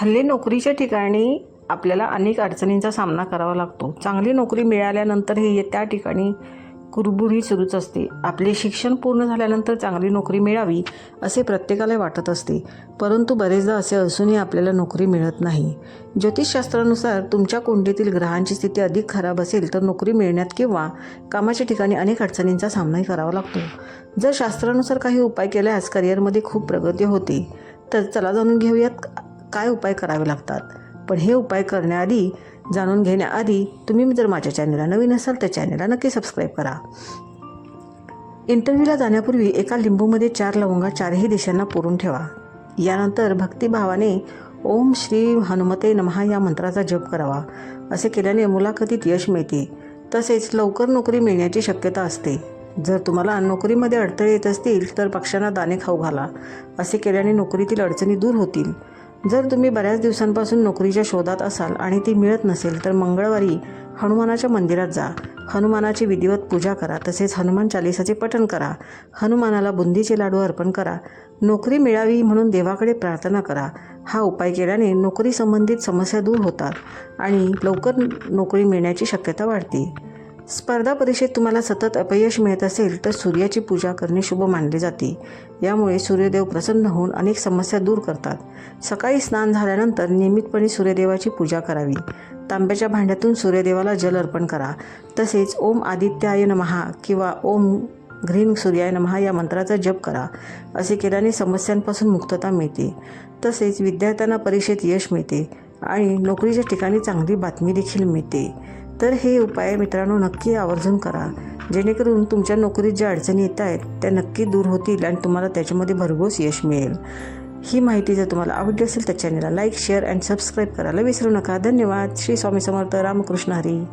हल्ली नोकरीच्या ठिकाणी आपल्याला अनेक अडचणींचा सामना करावा लागतो. चांगली नोकरी मिळाल्यानंतरही त्या ठिकाणी कुरबुरी सुरूच असते. आपले शिक्षण पूर्ण झाल्यानंतर चांगली नोकरी मिळावी असे प्रत्येकाला वाटत असते. परंतु बरेचदा असे असूनही आपल्याला नोकरी मिळत नाही. ज्योतिषशास्त्रानुसार तुमच्या कुंडीतील ग्रहांची स्थिती अधिक खराब असेल तर नोकरी मिळण्यात किंवा कामाच्या ठिकाणी अनेक अडचणींचा सामनाही करावा लागतो. जर शास्त्रानुसार काही उपाय केल्यास करिअरमध्ये खूप प्रगती होते. तर चला जाणून घेऊयात काय उपाय करावे लागतात? पण हे उपाय करण्याआधी जाणून घेण्याआधी तुम्ही जर माझ्या चॅनलला नवीन असाल तर चॅनलला नक्की सबस्क्राईब करा. इंटरव्ह्यूला जाण्यापूर्वी एका लिंबूमध्ये चार लवंगा चारही दिशांना पुरून ठेवा. यानंतर भक्तिभावाने ओम श्री हनुमते नमहा या मंत्राचा जप करावा. असे केल्याने मुलाखतीत यश मिळते. तसेच लवकर नोकरी मिळण्याची शक्यता असते. जर तुम्हाला नोकरीमध्ये अडथळे येत असतील तर पक्ष्यांना दाणे खाऊ घाला. असे केल्याने नोकरीतील अडचणी दूर होतील. जर तुम्ही बऱ्याच दिवसांपासून नोकरीच्या शोधात असाल आणि ती मिळत नसेल तर मंगळवारी हनुमानाच्या मंदिरात जा. हनुमानाची विधिवत पूजा करा. तसेच हनुमान चालिसाचे पठण करा. हनुमानाला बुंदीचे लाडू अर्पण करा. नोकरी मिळावी म्हणून देवाकडे प्रार्थना करा. हा उपाय केल्याने नोकरी संबंधित समस्या दूर होतात आणि लवकर नोकरी मिळण्याची शक्यता वाढते. स्पर्धा परीक्षेत तुम्हाला सतत अपयश मिळत असेल तर सूर्याची पूजा करणे शुभ मानले जाते. यामुळे सूर्यदेव प्रसन्न होऊन अनेक समस्या दूर करतात. सकाळी स्नान झाल्यानंतर नियमितपणे सूर्यदेवाची पूजा करावी. तांब्याच्या भांड्यातून सूर्यदेवाला जल अर्पण करा. तसेच ओम आदित्याय नमहा किंवा ओम ग्रीन सूर्याय नमहा या मंत्राचा जप करा. असे केल्याने समस्यांपासून मुक्तता मिळते. तसेच विद्यार्थ्यांना परीक्षेत यश मिळते आणि नोकरीच्या ठिकाणी चांगली बातमी देखील मिळते. तर हे उपाय मित्रांनो नक्की आवर्जून करा. जेणेकरून तुमच्या नोकरीत ज्या अडचणी येत आहेत त्या नक्की दूर होतील आणि तुम्हाला त्याच्यामध्ये भरघोस यश मिळेल. ही माहिती जर तुम्हाला आवडली असेल तर चॅनलला लाईक शेअर अँड सबस्क्राईब करायला विसरू नका. धन्यवाद. श्री स्वामी समर्थ. रामकृष्ण हरी.